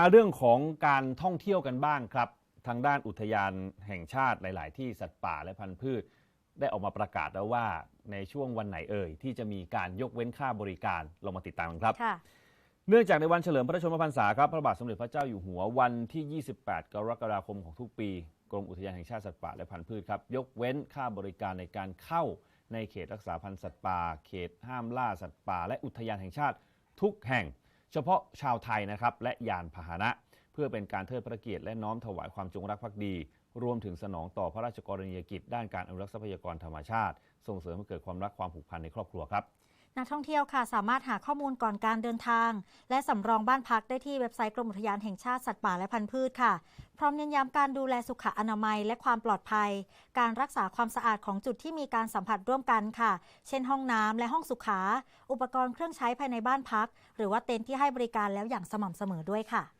มาเรื่องของการท่องเที่ยวกันบ้างครับ ทางด้านอุทยานแห่งชาติหลาย ๆ ที่สัตว์ป่าและพันธุ์พืช ได้ออกมาประกาศแล้วว่าในช่วงวันไหนเอ่ย ที่จะมีการยกเว้นค่าบริการลองมาติดตามกันครับค่ะเนื่องจากในวันเฉลิมพระชนมพรรษาครับพระบาทสมเด็จพระเจ้าอยู่หัววันที่ 28 กรกฎาคมของทุกปีกรมอุทยานแห่งชาติสัตว์ป่าและพันธุ์พืชครับยกเว้นค่าบริการในการเข้าในเขตรักษาพันธุ์สัตว์ป่า เขตห้ามล่าสัตว์ป่า และอุทยานแห่งชาติทุกแห่ง เฉพาะชาวไทยนะครับและยานพาหนะ เพื่อเป็นการเทิดพระเกียรติและน้อมถวายความจงรักภักดี รวมถึงสนองต่อพระราชกรณียกิจ ด้านการอนุรักษ์ทรัพยากรธรรมชาติ ส่งเสริมให้เกิดความรักความผูกพันในครอบครัวครับ นักท่องเที่ยวค่ะสามารถหาข้อมูลก่อนการเดินทาง และสำรองบ้านพักได้ที่เว็บไซต์กรมอุทยานแห่งชาติสัตว์ป่าและพันธุ์พืชค่ะ พร้อมเน้นย้ำการดูแลสุขอนามัยและความปลอดภัย การรักษาความสะอาดของจุดที่มีการสัมผัสร่วมกันค่ะ เช่นห้องน้ำและห้องสุขา อุปกรณ์เครื่องใช้ภายในบ้านพัก หรือว่าเต็นท์ที่ให้บริการแล้วอย่างสม่ำเสมอด้วยค่ะ